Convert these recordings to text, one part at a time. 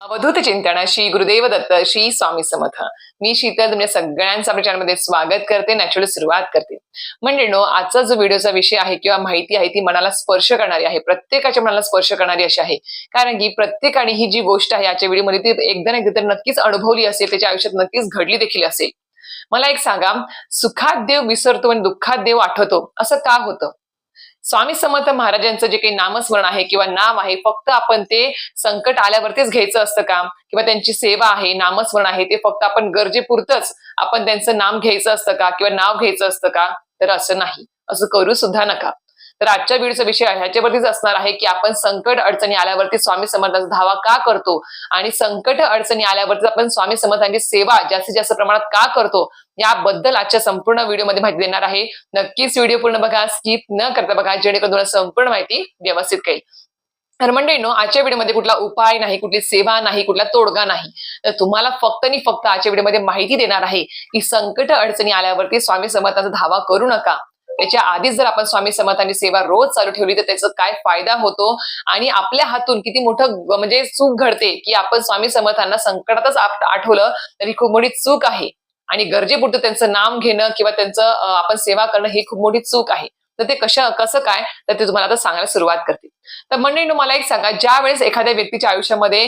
अवधूत चिंतनाशी श्री गुरुदेव दत्त श्री स्वामी समर्थ. मी शीतल तुमच्या सगळ्यांचा आपल्या चॅनलमध्ये स्वागत करते. नॅचरल सुरुवात करते. म्हणजे नो आजचा जो व्हिडिओचा विषय आहे किंवा माहिती आहे ती मनाला स्पर्श करणारी आहे. प्रत्येकाच्या मनाला स्पर्श करणारी अशी आहे. कारण की प्रत्येकाने ही जी गोष्ट आहे आजच्या व्हिडिओमध्ये ती एकदा ना एकदा तर नक्कीच अनुभवली असेल त्याच्या आयुष्यात नक्कीच घडली देखील असेल. मला एक सांगा सुखात देव विसरतो आणि दुःखात देव आठवतो असं का होतं? स्वामी समर्थ महाराजांचं जे काही नामस्मरण आहे किंवा नाम आहे फक्त आपण ते संकट आल्यावरतीच घ्यायचं असतं का किंवा त्यांची सेवा आहे नामस्मरण आहे ते फक्त आपण गरजेपुरतच आपण त्यांचं नाम घ्यायचं असतं का किंवा नाव घ्यायचं असतं का? तर असं नाही. असं करू सुद्धा नका. तर आजच्या व्हिडिओचा विषय ह्याच्यावरतीच असणार आहे की आपण संकट अडचणी आल्यावरती स्वामी समर्थांचा धावा का करतो? आणि संकट अडचणी आल्यावरती आपण स्वामी समर्थांची सेवा जास्तीत जास्त प्रमाणात का करतो? याबद्दल आजच्या संपूर्ण व्हिडिओमध्ये माहिती देणार आहे. नक्कीच व्हिडिओ पूर्ण बघा स्किप न करता बघा जेणेकरून तुम्हाला संपूर्ण माहिती व्यवस्थित कळेल. तर मंडळीनो आजच्या व्हिडिओमध्ये कुठला उपाय नाही कुठली सेवा नाही कुठला तोडगा नाही. तर तुम्हाला फक्त आणि फक्त आजच्या व्हिडिओमध्ये माहिती देणार आहे की संकट अडचणी आल्यावरती स्वामी समर्थांचा धावा करू नका. त्याच्या आधीच जर आपण स्वामी समर्थांनी सेवा रोज चालू ठेवली तर त्याचा काय फायदा होतो? आणि आपल्या हातून किती मोठं म्हणजे चूक घडते की आपण स्वामी समर्थांना संकटातच आठवलं आठवलं ही खूप मोठी चूक आहे. आणि गरजेपुरतं त्यांचं नाम घेणं किंवा त्यांचं आपण सेवा करणं ही खूप मोठी चूक आहे. तर ते कशा कसं काय? तर ते तुम्हाला आता सांगायला सुरुवात करते. तर मंडळी मला एक सांगा ज्या वेळेस एखाद्या व्यक्तीच्या आयुष्यामध्ये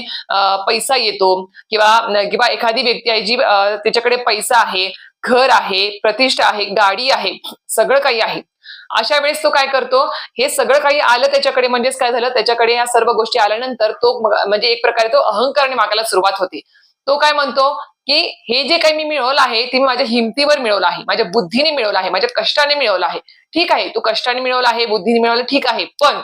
पैसा येतो किंवा किंवा एखादी व्यक्ती आहे जी त्याच्याकडे पैसा आहे घर आहे प्रतिष्ठा आहे गाडी आहे सगळं काही आहे. अशा वेळेस तो काय करतो? हे सगळं काही आलं त्याच्याकडे म्हणजेच काय झालं? त्याच्याकडे या सर्व गोष्टी आल्यानंतर तो म्हणजे एक प्रकारे तो अहंकारने मागायला सुरुवात होते. तो काय म्हणतो की हे जे काही मी मिळवलं आहे ते मी माझ्या हिमतीवर मिळवलं आहे माझ्या बुद्धीने मिळवलं आहे माझ्या कष्टाने मिळवलं आहे. ठीक आहे तू कष्टाने मिळवलं आहे बुद्धीने मिळवलं ठीक आहे. पण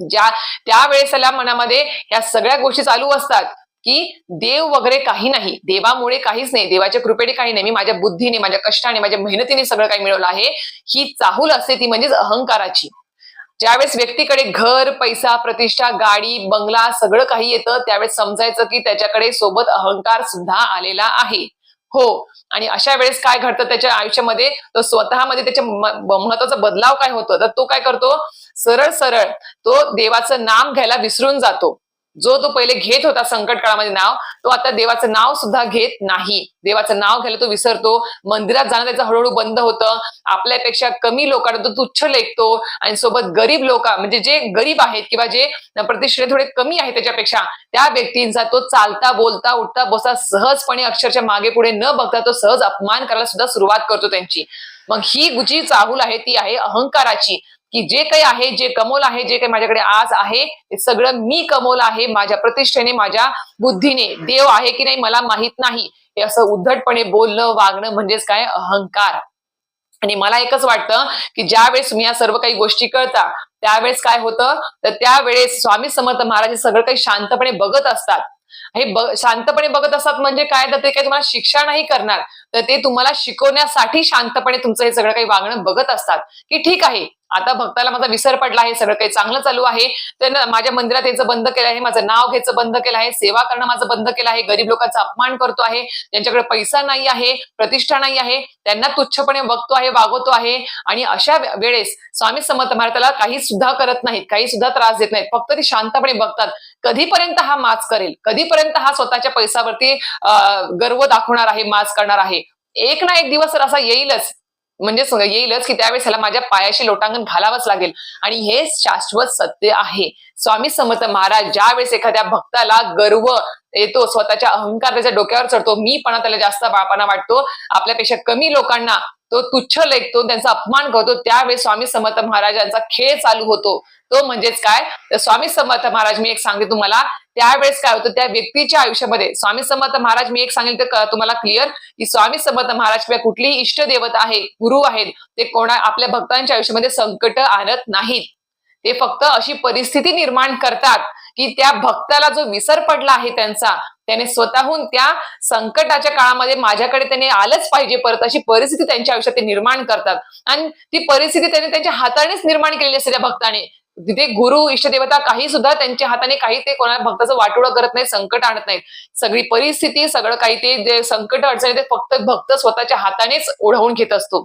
ज्या त्यावेळेस त्याला मनामध्ये या सगळ्या गोष्टी चालू असतात की देव वगैरे काही नाही. देवामुळे काहीच नाही. देवाच्या कृपेने काही नाही. मी माझ्या बुद्धीने माझ्या कष्टाने माझ्या मेहनतीने सगळं काही मिळवलं आहे. ही चाहूल असते ती म्हणजेच अहंकाराची. ज्यावेळेस व्यक्तीकडे घर पैसा प्रतिष्ठा गाडी बंगला सगळं काही येतं त्यावेळेस समजायचं की त्याच्याकडे सोबत अहंकार सुद्धा आलेला आहे. हो. आणि अशा वेळेस काय घडतं त्याच्या आयुष्यामध्ये? तो स्वतःमध्ये त्याच्या महत्त्वाचा बदलाव काय होतो? तर तो काय करतो? सरळ सरळ तो देवाचं नाम घ्यायला विसरून जातो. जो तो पहिले घेत होता संकट काळामध्ये नाव तो आता देवाचं नाव सुद्धा घेत नाही. देवाचं नाव घ्यायला तो विसरतो. मंदिरात जाणं त्याचं हळूहळू बंद होतं. आपल्यापेक्षा कमी लोकांना तो तुच्छ लेखतो आणि सोबत गरीब लोक म्हणजे जे गरीब आहेत किंवा जे प्रतिष्ठे थोडे कमी आहेत त्याच्यापेक्षा त्या व्यक्तींचा तो चालता बोलता उठता बसता सहजपणे अक्षरच्या मागे पुढे न बघता तो सहज अपमान करायला सुद्धा सुरुवात करतो त्यांची. मग ही जी चाहूल आहे ती आहे अहंकाराची. की जे काही आहे जे कमवलं आहे जे काही माझ्याकडे आज आहे ते सगळं मी कमवलं आहे माझ्या प्रतिष्ठेने माझ्या बुद्धीने. देव आहे की नाही मला माहीत नाही. हे असं उद्धटपणे बोलणं वागणं म्हणजेच काय? अहंकार. आणि मला एकच वाटतं की ज्यावेळेस तुम्ही या सर्व काही गोष्टी कळता त्यावेळेस काय होतं? तर त्यावेळेस स्वामी समर्थ महाराज हे सगळं काही शांतपणे बघत असतात. हे ब- शांतपणे बघत असतात म्हणजे काय? तर ते काही तुम्हाला शिक्षा नाही करणार. तर ते तुम्हाला शिकवण्यासाठी शांतपणे तुमचं हे सगळं काही वागणं बघत असतात. की ठीक आहे आता भक्ताला माझा विसर पडला आहे सगळं काही चांगलं चालू आहे. त्यानं माझ्या मंदिरात यायचं बंद केलं आहे माझं नाव घ्यायचं बंद केलं आहे सेवा करणं माझं बंद केलं आहे गरीब लोकांचा अपमान करतो आहे ज्यांच्याकडे पैसा नाही आहे प्रतिष्ठा नाही आहे त्यांना तुच्छपणे बघतो आहे वागवतो आहे. आणि अशा वेळेस स्वामी समर्थ महाराजाला काही सुद्धा करत नाहीत काही सुद्धा त्रास देत नाहीत. फक्त ते शांतपणे बघतात. कधीपर्यंत हा माच करेल? कधीपर्यंत हा स्वतःच्या पैशावरती गर्व दाखवणार आहे माच करणार आहे? एक ना एक दिवस तर असा येईलच. म्हणजे येईलच की त्यावेळेस ह्याला माझ्या पायाशी लोटांगण घालावंच लागेल. आणि हे शाश्वत सत्य आहे. स्वामी समर्थ महाराज ज्या वेळेस एखाद्या भक्ताला गर्व येतो स्वतःच्या अहंकार त्याच्या डोक्यावर चढतो मी पण त्याला जास्त बापाना वाटतो आपल्यापेक्षा कमी लोकांना तो तुच्छ लेखतो त्यांचा अपमान करतो त्यावेळेस स्वामी समर्थ महाराजांचा खेळ चालू होतो. तो म्हणजेच काय? तर स्वामी समर्थ महाराज मी एक सांगते तुम्हाला त्यावेळेस काय होतं त्या व्यक्तीच्या आयुष्यामध्ये स्वामी समर्थ महाराज मी एक सांगेल तर तुम्हाला क्लिअर की स्वामी समर्थ महाराज किंवा कुठलीही इष्ट देवता आहे गुरु आहेत ते कोणा आपल्या भक्तांच्या आयुष्यामध्ये संकट आणत नाहीत. ते फक्त अशी परिस्थिती निर्माण करतात की त्या भक्ताला जो विसर पडला आहे त्यांचा त्याने स्वतःहून त्या संकटाच्या काळामध्ये माझ्याकडे त्याने आलंच पाहिजे परत अशी परिस्थिती त्यांच्या आयुष्यात ते निर्माण करतात. आणि ती परिस्थिती त्याने त्यांच्या हातानेच निर्माण केलेली असते त्या भक्ताने. तिथे गुरु इष्टदेवता काही सुद्धा त्यांच्या हाताने काही ते कोणा भक्ताचं वाटोळं करत नाही संकट आणत नाहीत. सगळी परिस्थिती सगळं काही ते जे संकट अडचणी ते फक्त भक्त स्वतःच्या हातानेच ओढवून घेत असतो.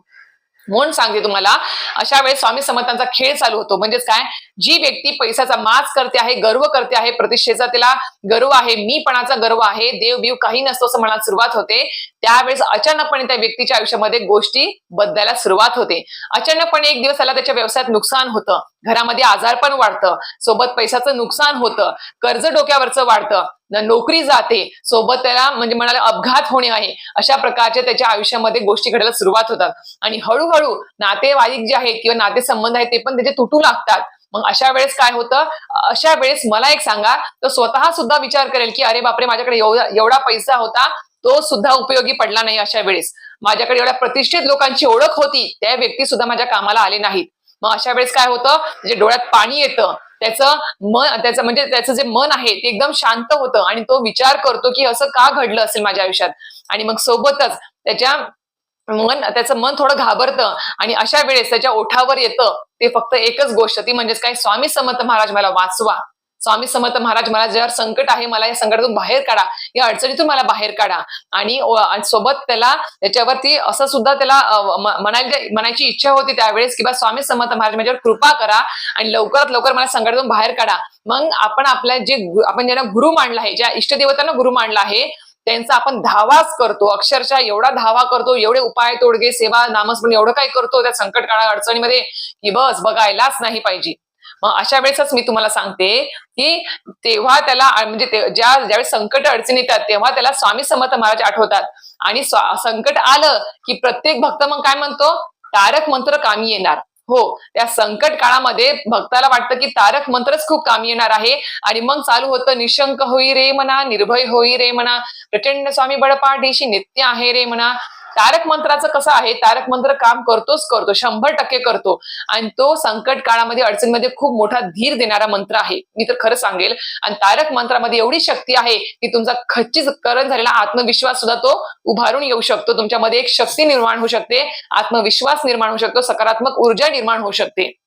म्हणून सांगते तुम्हाला अशा वेळेस स्वामी समर्थांचा खेळ चालू होतो. म्हणजेच काय? जी व्यक्ती पैशाचा माज करते आहे गर्व करते आहे प्रतिष्ठेचा तिला गर्व आहे मीपणाचा गर्व आहे देव बीव काही नसतो असं म्हणायला सुरुवात होते. त्यावेळेस अचानकपणे त्या व्यक्तीच्या आयुष्यामध्ये गोष्टी बदलायला सुरुवात होते. अचानकपणे एक दिवस त्याला त्याच्या व्यवसायात नुकसान होतं. घरामध्ये आजारपण वाढतं. सोबत पैशाचं नुकसान होतं. कर्ज डोक्यावरचं वाढतं. नोकरी जाते सोबत त्याला म्हणजे म्हणाला अपघात होणे आहे अशा प्रकारच्या त्याच्या आयुष्यामध्ये गोष्टी घडायला सुरुवात होतात. आणि हळूहळू नातेवाईक जे आहेत किंवा नातेसंबंध आहेत ते पण त्याचे तुटू लागतात. मग अशा वेळेस काय होतं? अशा वेळेस मला एक सांगा तर स्वतः सुद्धा विचार करेल की अरे बापरे माझ्याकडे एवढा एवढा पैसा होता तो सुद्धा उपयोगी पडला नाही अशा वेळेस. माझ्याकडे एवढ्या प्रतिष्ठित लोकांची ओळख होती त्या व्यक्ती सुद्धा माझ्या कामाला आले नाहीत. मग अशा वेळेस काय होतं? म्हणजे डोळ्यात पाणी येतं. त्याचं मन त्याचं म्हणजे त्याचं जे मन आहे ते एकदम शांत होतं आणि तो विचार करतो की असं का घडलं असेल माझ्या आयुष्यात? आणि मग सोबतच त्याच्या मन त्याचं मन थोडं घाबरतं आणि अशा वेळेस त्याच्या ओठावर येतं ते फक्त एकच गोष्ट ती म्हणजेच काय स्वामी समर्थ महाराज मला वाचवा. स्वामी समर्थ महाराज मला ज्यावर संकट आहे मला या संकटातून बाहेर काढा. या अडचणीतून मला बाहेर काढा. आणि सोबत त्याला त्याच्यावरती असं सुद्धा त्याला म्हणायला म्हणायची इच्छा होती त्यावेळेस की बा स्वामी समर्थ महाराज माझ्यावर कृपा करा आणि लवकरात लवकर मला संकटातून बाहेर काढा. मग आपण आपल्या जे आपण ज्यांना गुरु मांडला आहे ज्या इष्टदेवतांना गुरु मांडला आहे त्यांचा आपण धावाच करतो. अक्षरशः एवढा धावा करतो एवढे उपाय तोडगे सेवा नामस्मरण एवढं काय करतो त्या संकट काळा अडचणीमध्ये की बस बघायलाच नाही पाहिजे. मग अशा वेळेसच मी तुम्हाला सांगते की तेव्हा त्याला म्हणजे ते- ज्या ज्यावेळेस संकट अडचणी येतात तेव्हा त्याला स्वामी समर्थ महाराज आठवतात. आणि संकट आलं की प्रत्येक भक्त मग काय म्हणतो? तारक मंत्र कामी येणार. हो त्या संकट काळामध्ये भक्ताला वाटतं की तारक मंत्रच खूप कामी येणार आहे. आणि मग चालू होतं निशंक होई रे म्हणा निर्भय होई रे म्हणा प्रचंड स्वामी बडपाठीशी नित्य आहे रे म्हणा तारक मंत्राचं कसं आहे? तारक मंत्र काम करतोच करतो शंभर टक्के करतो. आणि तो संकट काळामध्ये अडचणीमध्ये खूप मोठा धीर देणारा मंत्र आहे. मी तर खरं सांगेल. आणि तारक मंत्रामध्ये एवढी शक्ती आहे की तुमचा खच्चीकरण झालेला आत्मविश्वास सुद्धा तो उभारून येऊ शकतो. तुमच्यामध्ये एक शक्ती निर्माण होऊ शकते. आत्मविश्वास निर्माण होऊ शकतो. सकारात्मक ऊर्जा निर्माण होऊ शकते.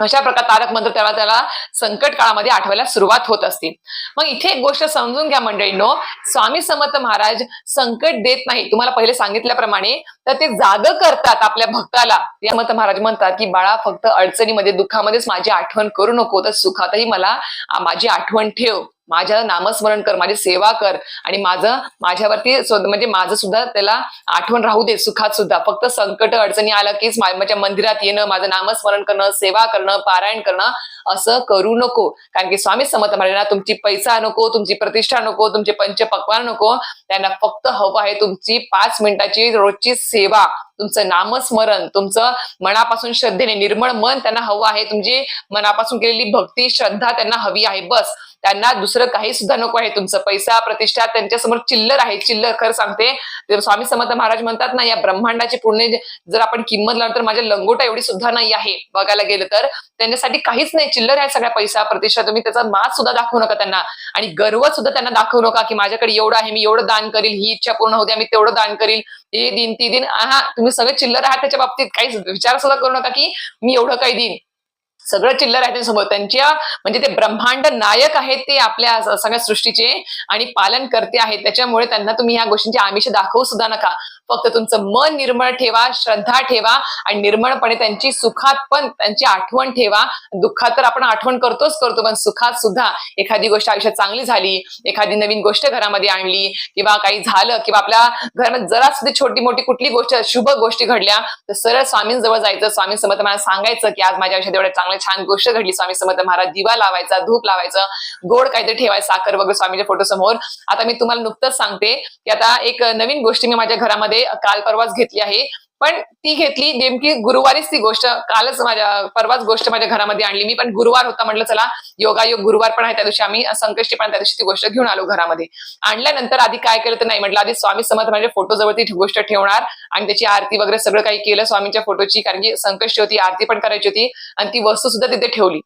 अशा प्रकार तारक मंत्र त्याला त्याला संकट काळामध्ये आठवायला सुरुवात होत असते. मग इथे एक गोष्ट समजून घ्या मंडळींनो स्वामी समर्थ महाराज संकट देत नाही तुम्हाला पहिले सांगितल्याप्रमाणे तर ते जाग करतात आपल्या भक्ताला. समर्थ महाराज म्हणतात की बाळा फक्त अडचणीमध्ये दुःखामध्येच माझी आठवण करू नको. तर सुखातही मला माझी आठवण ठेव. माझ्या नामस्मरण कर माझी सेवा कर. आणि माझं माझ्यावरती म्हणजे माझं सुद्धा त्याला आठवण राहू दे सुखात सुद्धा. फक्त संकट अडचणी आलं कीच माझ्या मंदिरात येणं माझं नामस्मरण करणं सेवा करणं पारायण करणं असं करू नको. कारण की स्वामी समर्थ महाराजांना तुमची पैसा नको तुमची प्रतिष्ठा नको तुमचे पंच पक्वान नको. त्यांना फक्त हवं आहे तुमची पाच मिनिटाची रोजची सेवा तुमचं नामस्मरण तुमचं मनापासून श्रद्धेने निर्मळ मन त्यांना हवं आहे. तुमची मनापासून केलेली भक्ती श्रद्धा त्यांना हवी आहे. बस. त्यांना दुसरं काही सुद्धा नको आहे. तुमचं पैसा प्रतिष्ठा त्यांच्यासमोर चिल्लर आहे. चिल्लर खरं सांगते. स्वामी समर्थ महाराज म्हणतात ना या ब्रह्मांडाची पूर्ण जर आपण किंमत लावली तर माझ्या लंगोटा एवढी सुद्धा नाही आहे. बघायला गेलं तर त्यांच्यासाठी काहीच नाही. चिल्लर आहे सगळ्या पैसा प्रतिष्ठा. तुम्ही त्याचा मास सुद्धा दाखवू नका त्यांना. आणि गर्व सुद्धा त्यांना दाखवू नका की माझ्याकडे एवढं आहे. मी एवढं दान करील. ही इच्छा पूर्ण होऊ मी तेवढं दान करील. हे दिन ती दिन हा तुम्ही सगळे चिल्लर आहात त्याच्या बाबतीत काही विचार सुद्धा करू नका की मी एवढं काही देईन. सगळं चिल्लर आहे त्यांच्यासोबत. त्यांच्या म्हणजे ते ब्रह्मांड नायक आहेत ते आपल्या सगळ्या सृष्टीचे आणि पालन करते आहेत. त्याच्यामुळे त्यांना तुम्ही ह्या गोष्टींची आमिष दाखवू सुद्धा नका. फक्त तुमचं मन निर्मळ ठेवा श्रद्धा ठेवा आणि निर्मळपणे त्यांची सुखात पण त्यांची आठवण ठेवा. दुःखात तर आपण आठवण करतोच करतो पण सुखात सुद्धा एखादी गोष्ट आयुष्यात चांगली झाली एखादी नवीन गोष्ट घरामध्ये आणली किंवा काही झालं किंवा आपल्या घरामध्ये जरा सुद्धा छोटी मोठी कुठली गोष्ट शुभ गोष्टी घडल्या तर सरळ स्वामींजवळ जायचं स्वामी समर्थ मला सांगायचं की आज माझ्या आयुष्यात एवढ्या चांगल्या छान गोष्ट घडली स्वामी समर्थ महाराज दिवा लावायचा धूप लावायचं गोड काहीतरी ठेवायचं साखर वगैरे स्वामीच्या फोटो समोर. आता मी तुम्हाला नुकतंच सांगते की आता एक नवीन गोष्ट मी माझ्या घरामध्ये काल परवाच घेतली आहे. पण ती घेतली नेमकी गुरुवारीच ती गोष्ट. कालच माझ्या परवाच गोष्ट माझ्या घरामध्ये आणली. मी पण गुरुवार होता म्हटलं चला योगायोग गुरुवार पण आहे त्या दिवशी. आम्ही संकष्टी पण त्या दिवशी ती गोष्ट घेऊन आलो घरामध्ये. आणल्यानंतर आधी काय केलं तर नाही म्हटलं. आधी स्वामी समर्थ माझ्या फोटो ती गोष्ट ठेवणार आणि त्याची आरती वगैरे सगळं काही केलं स्वामींच्या फोटोची. कारण की संकष्टी होती आरती पण करायची होती आणि ती वस्तू सुद्धा तिथे ठेवली.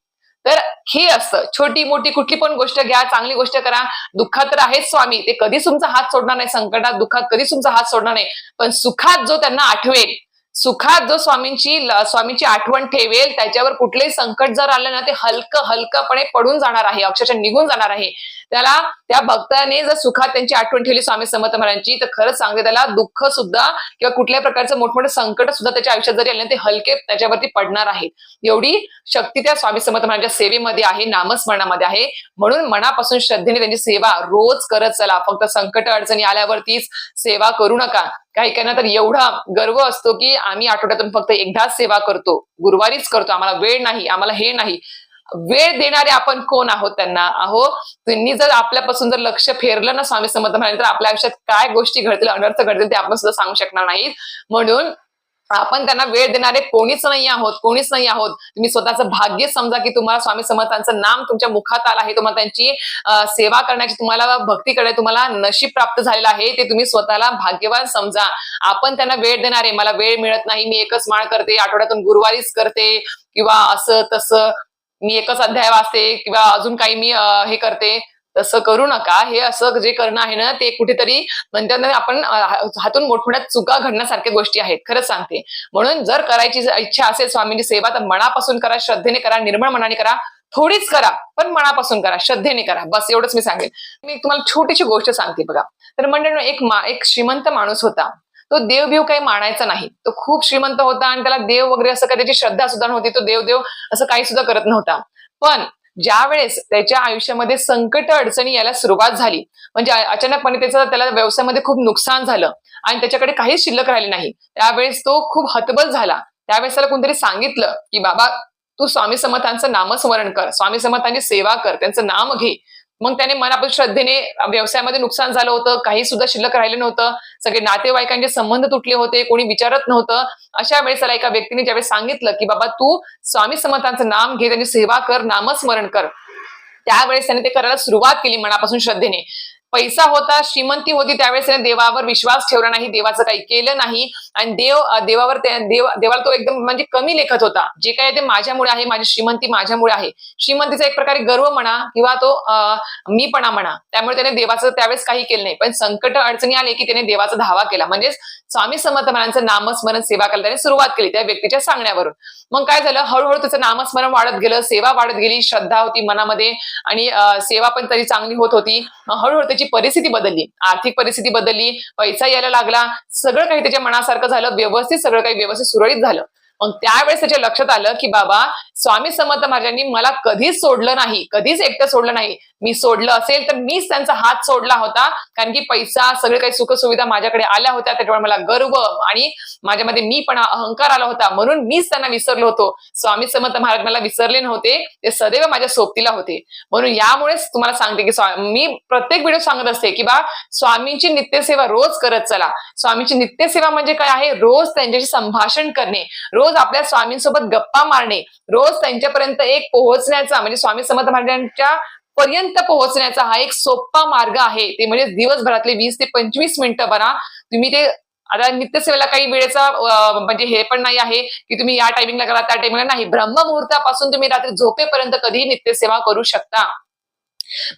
तर हे असतं. छोटी मोठी कुठली पण गोष्ट घ्या चांगली गोष्ट करा. दुःखात तर आहेच स्वामी. ते कधीच तुमचा हात सोडणार नाही. संकटात दुःखात कधीच तुमचा हात सोडणार नाही. पण सुखात जो त्यांना आठवेल सुखात जो स्वामींची स्वामींची आठवण ठेवेल त्याच्यावर कुठलेही संकट जर आलं ना ते हलकं हलकपणे पडून जाणार आहे. अक्षरशः निघून जाणार आहे. त्याला त्या भक्ताने जर सुखात त्यांची आठवण ठेवली स्वामी समर्थ महाराजांची तर खरंच सांगते त्याला दुःख सुद्धा किंवा कुठल्याही प्रकारचं मोठमोठे संकट सुद्धा त्याच्या आयुष्यात जरी आले ते हलके त्याच्यावरती पडणार आहेत. एवढी शक्ती त्या स्वामी समर्थ महाराजांच्या सेवेमध्ये आहे नामस्मरणामध्ये आहे. म्हणून मनापासून श्रद्धेने त्यांची सेवा रोज करत चला. फक्त संकट अडचणी आल्यावरतीच सेवा करू नका. काही काहींना तर एवढा गर्व असतो की आम्ही आठवड्यातून फक्त एकदाच सेवा करतो. गुरुवारीच करतो. आम्हाला वेळ नाही आम्हाला हे नाही. वेळ देणारे आपण कोण आहोत त्यांना? आहो त्यांनी जर आपल्यापासून जर लक्ष फेरलं ना स्वामी समर्थ म्हणाले तर आपल्या आयुष्यात काय गोष्टी घडतील अनर्थ घडतील ते आपण सुद्धा सांगू शकणार नाहीत. म्हणून आपण त्यांना वेळ देणारे कोणीच नाही आहोत कोणीच नाही आहोत. तुम्ही स्वतःचं भाग्य समजा की तुम्हाला स्वामी समर्थांचं नाम तुमच्या मुखात आलं आहे तुम्हाला त्यांची सेवा करण्याची तुम्हाला भक्ती करण्याची तुम्हाला नशीब प्राप्त झालेलं आहे ते तुम्ही स्वतःला भाग्यवान समजा. आपण त्यांना वेळ देणारे मला वेळ मिळत नाही मी एकच माळ करते आठवड्यातून गुरुवारीच करते किंवा असं तसं मी एकच अध्याय वाचते किंवा अजून काही मी हे करते तसं करू नका. हे असं जे करणं आहे ना ते कुठेतरी म्हणतात आपण हातून मोठमोठ्या चुका घडण्यासारख्या गोष्टी आहेत. खरंच सांगते. म्हणून जर करायची जर इच्छा असेल स्वामींची सेवा तर मनापासून करा श्रद्धेने करा निर्मळ मनाने करा. थोडीच करा पण मनापासून करा श्रद्धेने करा. बस एवढंच मी सांगेन. मी तुम्हाला छोटीशी गोष्ट सांगते बघा. तर म्हणजे एक मा एक श्रीमंत माणूस होता. तो देवबीव काही मानायचा नाही. तो खूप श्रीमंत होता आणि त्याला देव वगैरे असं काही त्याची श्रद्धा सुद्धा नव्हती. तो देव देव असं काही सुद्धा करत नव्हता. पण ज्या वेळेस त्याच्या आयुष्यामध्ये संकट अडचणी यायला सुरुवात झाली म्हणजे अचानकपणे त्याचं त्याला व्यवसायामध्ये खूप नुकसान झालं आणि त्याच्याकडे काहीच शिल्लक राहिले नाही. त्यावेळेस तो खूप हतबल झाला. त्यावेळेस त्याला कोणतरी सांगितलं की बाबा तू स्वामी समर्थांचं नामस्मरण कर. स्वामी समर्थांची सेवा कर. त्यांचं नाम घे. मग त्याने मनापासून श्रद्धेने व्यवसायामध्ये नुकसान झालं होतं काही सुद्धा शिल्लक राहिलं नव्हतं सगळे नातेवाईकांचे संबंध तुटले होते कोणी विचारत नव्हतं. अशा वेळेस त्याला एका व्यक्तीने ज्यावेळेस सांगितलं की बाबा तू स्वामी समर्थांचं नाम घे त्यांची सेवा कर नामस्मरण कर. त्यावेळेस त्याने ते करायला सुरुवात केली मनापासून श्रद्धेने. पैसा होता श्रीमंती होती त्यावेळेस त्याने देवावर विश्वास ठेवला नाही देवाचं काही केलं नाही. आणि देव देवावर देव देवाला तो एकदम म्हणजे कमी लेखत होता. जे काही ते माझ्यामुळे आहे माझी श्रीमंती माझ्यामुळे आहे. श्रीमंतीचा एक प्रकारे गर्व म्हणा किंवा तो अं, मीपणा म्हणा त्यामुळे त्याने देवाचं त्यावेळेस काही केलं नाही. पण संकट अडचणी आले की त्याने देवाचा धावा केला. म्हणजेच स्वामी समर्थ महाराजांचं नामस्मरण सेवा करायला त्याने सुरुवात केली त्या व्यक्तीच्या सांगण्यावरून. मग काय झालं? हळूहळू त्याचं नामस्मरण वाढत गेलं सेवा वाढत गेली श्रद्धा होती मनामध्ये आणि सेवा पण तरी चांगली होत होती. हळूहळू त्याची परिस्थिती बदलली आर्थिक परिस्थिती बदलली पैसा यायला लागला सगळं काही त्याच्या मनासारखं झालं व्यवस्थित सगळं काही व्यवस्थित सुरळीत झालं. मग त्यावेळेस त्याच्या लक्षात आलं की बाबा स्वामी समर्थ महाराजांनी मला कधीच सोडलं नाही कधीच एकटं सोडलं नाही. मी सोडलं असेल तर मीच त्यांचा हात सोडला होता. कारण की पैसा सगळे काही सुखसुविधा माझ्याकडे आल्या होत्या त्याच्यामुळे मला गर्व आणि माझ्यामध्ये मी पण अहंकार आला होता. म्हणून मीच त्यांना विसरलो होतो. स्वामी समर्थ महाराज मला विसरले नव्हते ते सदैव माझ्या सोबतीला होते. म्हणून यामुळेच तुम्हाला सांगते की मी प्रत्येक व्हिडिओ सांगत असते की बा स्वामींची नित्यसेवा रोज करत चला. स्वामींची नित्यसेवा म्हणजे काय आहे? रोज त्यांच्याशी संभाषण करणे. रोज आपल्या स्वामींसोबत गप्पा मारणे. रोज त्यांच्यापर्यंत एक पोहोचण्याचा म्हणजे स्वामी समर्थ महाराजांच्या पर्यंत पोहोचण्याचा हा एक सोपा मार्ग आहे. ते म्हणजे दिवसभरातले वीस ते पंचवीस मिनिटं बना. तुम्ही ते आता नित्यसेवेला काही वेळेचा म्हणजे हे पण नाही आहे की तुम्ही या टायमिंगला करा त्या टायमिंगला नाही. ब्रह्ममुहूर्तापासून तुम्ही रात्री झोपेपर्यंत कधीही नित्यसेवा करू शकता.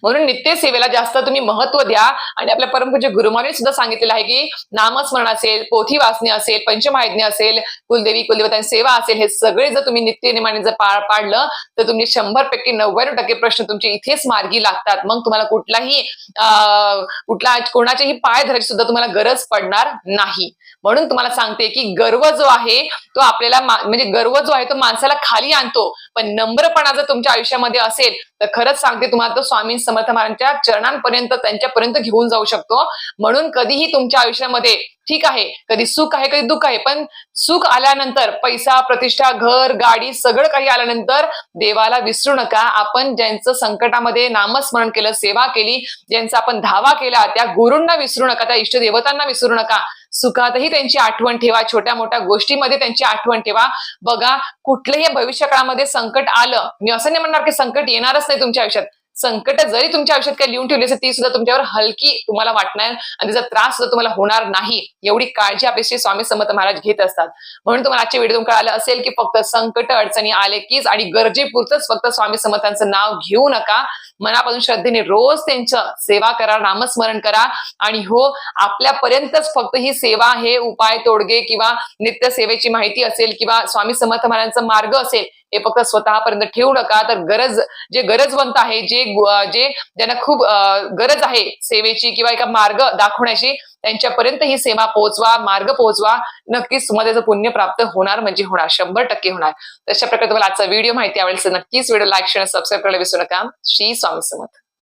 म्हणून नित्यसेवेला जास्त तुम्ही महत्त्व द्या. आणि आपल्या परमपूज्य गुरुमाने सुद्धा सांगितलेलं आहे की नामस्मरण असेल पोथी वाचणे असेल पंचमहायज्ञ असेल कुलदेवी कुलदेवतांची सेवा असेल हे सगळे जर तुम्ही नित्यनेमाने जर पार पाडलं तर तुमचे शंभर पैकी नव्याण्णव टक्के प्रश्न तुमचे इथेच मार्गी लागतात. मग तुम्हाला कुठलाही अं, कुठला कोणाचेही पाय धरायची सुद्धा तुम्हाला गरज पडणार नाही. म्हणून तुम्हाला सांगते की गर्व जो आहे तो आपल्याला म्हणजे गर्व जो आहे तो माणसाला खाली आणतो. पण नम्रपणा जर तुमच्या आयुष्यामध्ये असेल तर खरंच सांगते तुम्हाला तो स्वामी समर्थ महाराजांच्या चरणांपर्यंत त्यांच्यापर्यंत घेऊन जाऊ शकतो. म्हणून कधीही तुमच्या आयुष्यामध्ये ठीक आहे कधी सुख आहे कधी दुःख आहे पण सुख आल्यानंतर पैसा प्रतिष्ठा घर गाडी सगळं काही आल्यानंतर देवाला विसरू नका. आपण ज्यांचं संकटामध्ये नामस्मरण केलं सेवा केली ज्यांचा आपण धावा केला त्या गुरूंना विसरू नका त्या इष्टदेवतांना विसरू नका. सुखातही त्यांची आठवण ठेवा. छोट्या मोठ्या गोष्टीमध्ये त्यांची आठवण ठेवा. बघा कुठलंही भविष्य काळामध्ये संकट आलं मी असं नाही म्हणणार की संकट येणारच नाही तुमच्या आयुष्यात. संकट जरी तुमच्या आयुष्यात काही लिहून ठेवली असेल ती सुद्धा तुमच्यावर हलकी तुम्हाला वाटणार आणि त्याचा त्रास सुद्धा तुम्हाला होणार नाही. एवढी काळजी अपेक्षित स्वामी समर्थ महाराज घेत असतात. म्हणून तुम्हाला आजच्या व्हिडिओ कळालं असेल की फक्त संकट अडचणी आले कीच आणि गरजेपुरतच फक्त स्वामी समर्थांचं नाव घेऊ नका. मनापासून श्रद्धेने रोज त्यांचं सेवा करा नामस्मरण करा आणि हो आपल्यापर्यंतच फक्त ही सेवा हे उपाय तोडगे किंवा नित्य सेवेची माहिती असेल किंवा स्वामी समर्थ महाराजांचा मार्ग असेल हे फक्त स्वतःपर्यंत ठेवू नका. तर गरज जे गरजवंत आहे जे जे ज्यांना खूप गरज आहे सेवेची किंवा एका मार्ग दाखवण्याची त्यांच्यापर्यंत ही सेवा पोहोचवा मार्ग पोहोचवा. नक्कीच तुम्हाला त्याचं पुण्य प्राप्त होणार म्हणजे होणार. शंभर टक्के होणार. तशा प्रकारे तुम्हाला आजचा व्हिडिओ माहिती आवडेल तर नक्कीच व्हिडिओ लाईक शेअर सबस्क्राईब करायला विसरू नका. श्री स्वामी समर्थ.